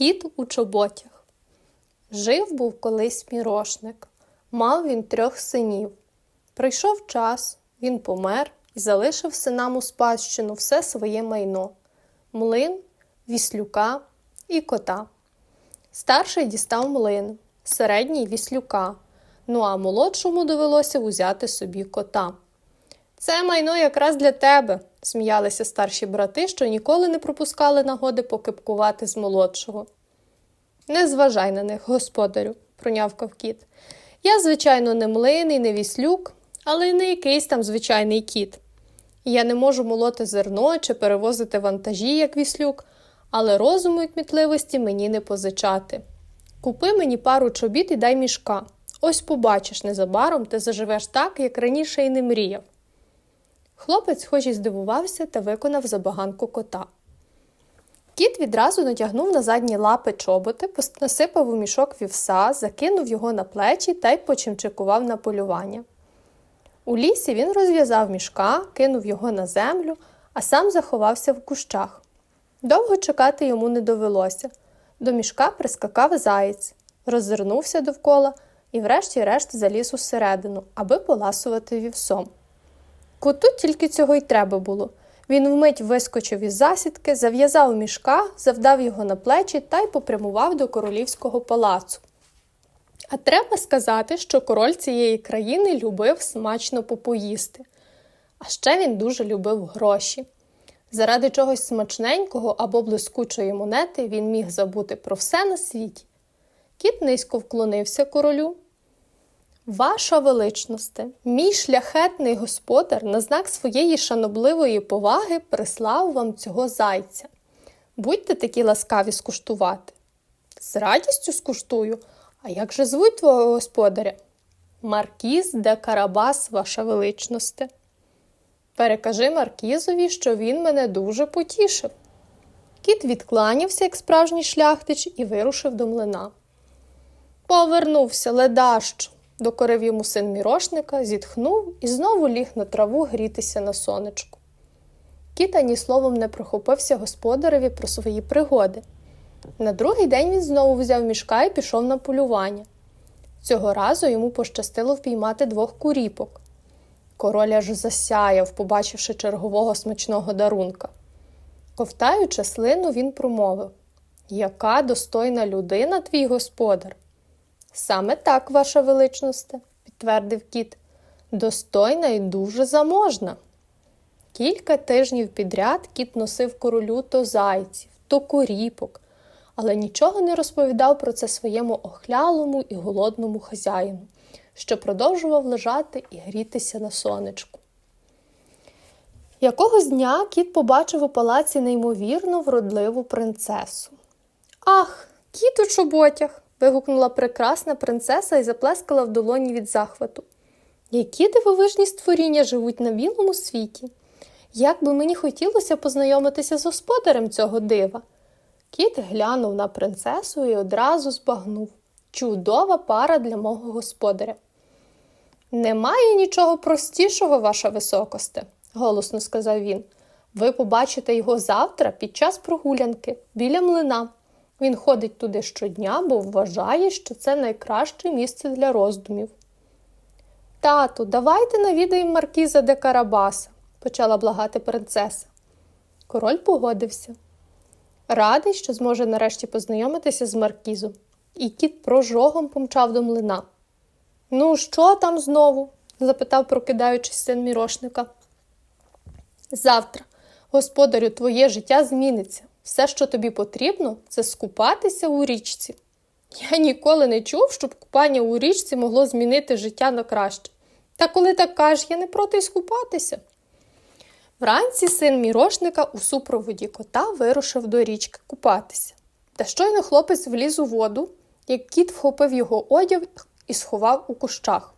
Кіт у чоботях. Жив був колись мірошник. Мав він трьох синів. Прийшов час, він помер і залишив синам у спадщину все своє майно млин, віслюка і кота. Старший дістав млин, середній віслюка, ну а молодшому довелося узяти собі кота. Це майно якраз для тебе, сміялися старші брати, що ніколи не пропускали нагоди покипкувати з молодшого. Не зважай на них, господарю, пронявкав кіт. Я, звичайно, не млин і не віслюк, але й не якийсь там звичайний кіт. Я не можу молоти зерно чи перевозити вантажі, як віслюк, але розуму і кмітливості мені не позичати. Купи мені пару чобіт і дай мішка. Ось побачиш незабаром ти заживеш так, як раніше й не мріяв. Хлопець хоч і здивувався та виконав забаганку кота. Кіт відразу натягнув на задні лапи чоботи, насипав у мішок вівса, закинув його на плечі та й почимчикував на полювання. У лісі він розв'язав мішка, кинув його на землю, а сам заховався в кущах. Довго чекати йому не довелося. До мішка прискакав заєць, роззирнувся довкола і, врешті-решт, заліз усередину, аби поласувати вівсом. Коту тільки цього й треба було. Він вмить вискочив із засідки, зав'язав мішка, завдав його на плечі та й попрямував до королівського палацу. А треба сказати, що король цієї країни любив смачно попоїсти. А ще він дуже любив гроші. Заради чогось смачненького або блискучої монети він міг забути про все на світі. Кіт низько вклонився королю. Ваша величносте, мій шляхетний господар на знак своєї шанобливої поваги прислав вам цього зайця. Будьте такі ласкаві скуштувати. З радістю скуштую. А як же звуть твого господаря? Маркіз де Карабас, ваша величносте. Перекажи Маркізові, що він мене дуже потішив. Кіт відкланявся, як справжній шляхтич, і вирушив до млина. Повернувся, ледащо, докорив йому син мірошника, зітхнув і знову ліг на траву грітися на сонечку. Кіт ані словом не прохопився господареві про свої пригоди. На другий день він знову взяв мішка і пішов на полювання. Цього разу йому пощастило впіймати двох куріпок. Король аж засяяв, побачивши чергового смачного дарунка. Ковтаючи слину, він промовив Яка достойна людина, твій господар? Саме так, ваша величносте, підтвердив кіт. Достойна і дуже заможна. Кілька тижнів підряд кіт носив королю то зайців, то коріпок, але нічого не розповідав про це своєму охлялому і голодному хазяїну, що продовжував лежати і грітися на сонечку. Якогось дня кіт побачив у палаці неймовірно вродливу принцесу. Ах, кіт у чоботях. Вигукнула прекрасна принцеса і заплескала в долоні від захвату. Які дивовижні створіння живуть на білому світі. Як би мені хотілося познайомитися з господарем цього дива. Кіт глянув на принцесу і одразу збагнув чудова пара для мого господаря. Немає нічого простішого, ваша високосте, голосно сказав він. Ви побачите його завтра під час прогулянки біля млина. Він ходить туди щодня, бо вважає, що це найкраще місце для роздумів. Тату, давайте навідаємо маркіза де Карабаса, почала благати принцеса. Король погодився. Радий, що зможе нарешті познайомитися з маркізом, і кіт прожогом помчав до млина. Ну, що там знову? запитав, прокидаючись син мірошника. Завтра, господарю, твоє життя зміниться. Все, що тобі потрібно, це скупатися у річці. Я ніколи не чув, щоб купання у річці могло змінити життя на краще. Та коли так кажеш, я не проти скупатися. Вранці син мірошника у супроводі кота вирушив до річки купатися. Та щойно хлопець вліз у воду, як кіт вхопив його одяг і сховав у кущах.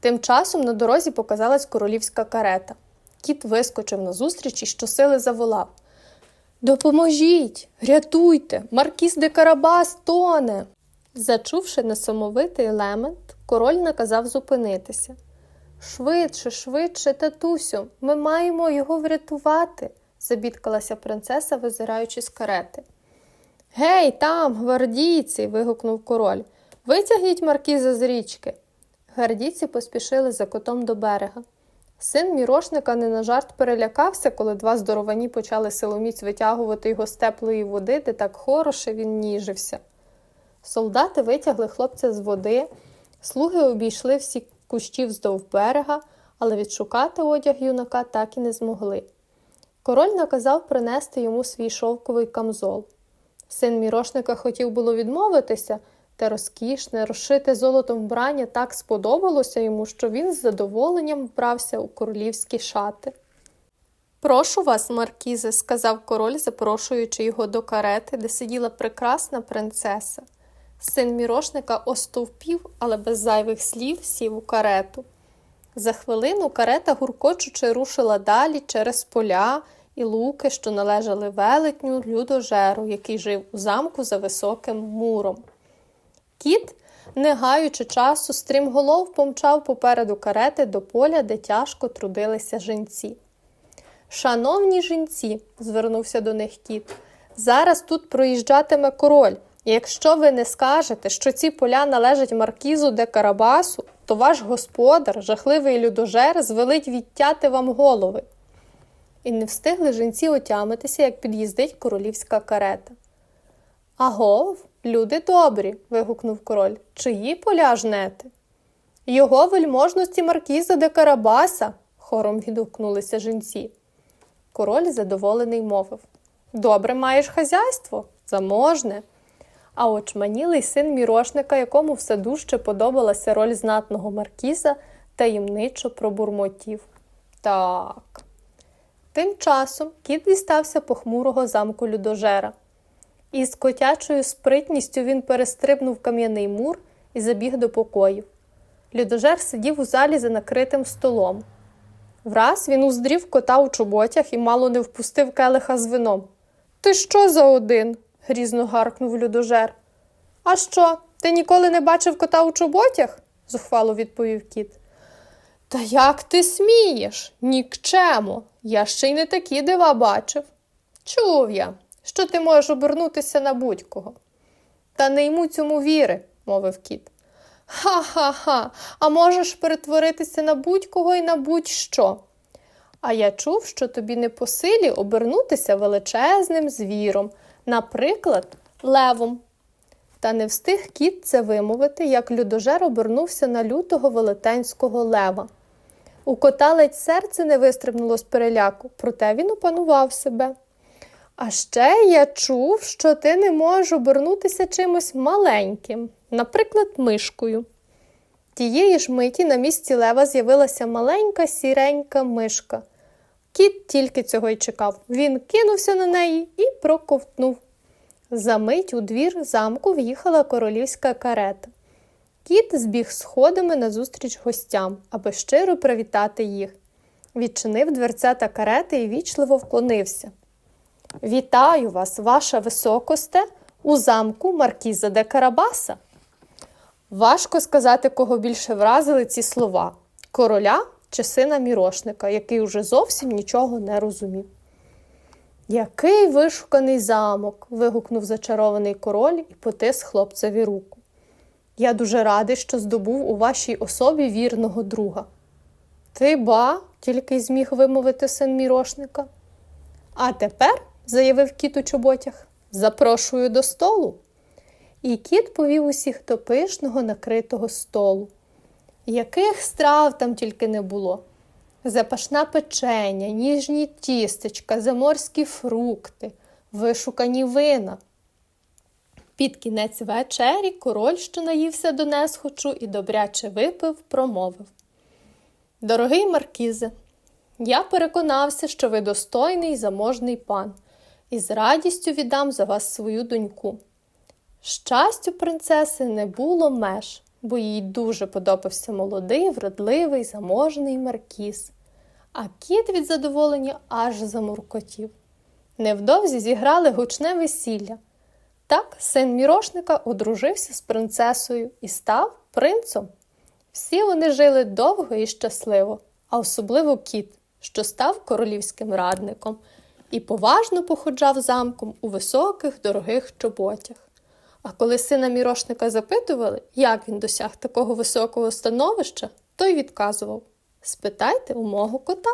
Тим часом на дорозі показалась королівська карета. Кіт вискочив назустріч і щосили заволав. Допоможіть, рятуйте, маркіз де Карабас тоне. Зачувши несамовитий лемент, король наказав зупинитися. Швидше, швидше, татусю, ми маємо його врятувати, забідкалася принцеса, визираючи з карети. Гей, там, гвардійці. вигукнув король. Витягніть маркіза з річки. Гвардійці поспішили за котом до берега. Син мірошника не на жарт перелякався, коли два здоровані почали силоміць витягувати його з теплої води, де так хороше він ніжився. Солдати витягли хлопця з води, слуги обійшли всі кущі вздовж берега, але відшукати одяг юнака так і не змогли. Король наказав принести йому свій шовковий камзол. Син мірошника хотів було відмовитися, те розкішне, розшите золотом вбрання так сподобалося йому, що він з задоволенням вбрався у королівські шати. Прошу вас, Маркізе, сказав король, запрошуючи його до карети, де сиділа прекрасна принцеса. Син мірошника остовпів, але без зайвих слів сів у карету. За хвилину карета, гуркочучи, рушила далі через поля і луки, що належали велетню людожеру, який жив у замку за високим муром. Кіт, не гаючи часу, стрімголов помчав попереду карети до поля, де тяжко трудилися жінці. Шановні жінці, звернувся до них кіт, зараз тут проїжджатиме король. І якщо ви не скажете, що ці поля належать маркізу де Карабасу, то ваш господар, жахливий людожер, звелить відтяти вам голови. І не встигли жінці отямитися, як під'їздить королівська карета. Агов, люди добрі. вигукнув король. Чиї поля жнете? Його вельможності маркіза де Карабаса, хором відгукнулися жінці. Король задоволений мовив Добре маєш хазяйство, заможне. А очманілий син мірошника, якому все дужче подобалася роль знатного маркіза, таємничо пробурмотів. Так. Тим часом кіт дістався похмурого замку людожера. Із котячою спритністю він перестрибнув кам'яний мур і забіг до покоїв. Людожер сидів у залі за накритим столом. Враз він уздрів кота у чоботях і мало не впустив келиха з вином. Ти що за один? грізно гаркнув людожер. А що, ти ніколи не бачив кота у чоботях? зухвало відповів кіт. Та як ти смієш? Нікчемо. Я ще й не такі дива бачив. Чув я, що ти можеш обернутися на будь-кого. Та не йму цьому віри, мовив кіт. Ха-ха-ха, а можеш перетворитися на будь-кого і на будь-що. А я чув, що тобі не по силі обернутися величезним звіром, наприклад, левом. Та не встиг кіт це вимовити, як людожер обернувся на лютого велетенського лева. У кота ледь серце не вистрибнуло з переляку, проте він опанував себе. А ще я чув, що ти не можеш обернутися чимось маленьким, наприклад, мишкою. Тієї ж миті на місці лева з'явилася маленька сіренька мишка. Кіт тільки цього й чекав. Він кинувся на неї і проковтнув. Замить у двір замку в'їхала королівська карета. Кіт збіг сходами назустріч гостям, аби щиро привітати їх. Відчинив дверцята карети і вічливо вклонився. Вітаю вас, ваша високосте, у замку Маркіза де Карабаса. Важко сказати, кого більше вразили ці слова короля чи сина мірошника, який уже зовсім нічого не розумів. Який вишуканий замок. вигукнув зачарований король і потис хлопцеві руку. Я дуже радий, що здобув у вашій особі вірного друга. Ти ба, тільки й зміг вимовити син мірошника. А тепер, заявив кіт у чоботях, запрошую до столу. І кіт повів усіх до пишного накритого столу. Яких страв там тільки не було. Запашна печення, ніжні тістечка, заморські фрукти, вишукані вина. Під кінець вечері король, що наївся до несхочу і добряче випив, промовив. Дорогий Маркізе, я переконався, що ви достойний заможний пан, і з радістю віддам за вас свою доньку. Щастю, принцеси не було меж, бо їй дуже подобався молодий, вродливий, заможний маркіз. А кіт від задоволення аж замуркотів. Невдовзі зіграли гучне весілля. Так син мірошника одружився з принцесою і став принцом. Всі вони жили довго і щасливо, а особливо кіт, що став королівським радником. І поважно походжав замком у високих дорогих чоботях. А коли сина мірошника запитували, як він досяг такого високого становища, той відказував Спитайте у мого кота.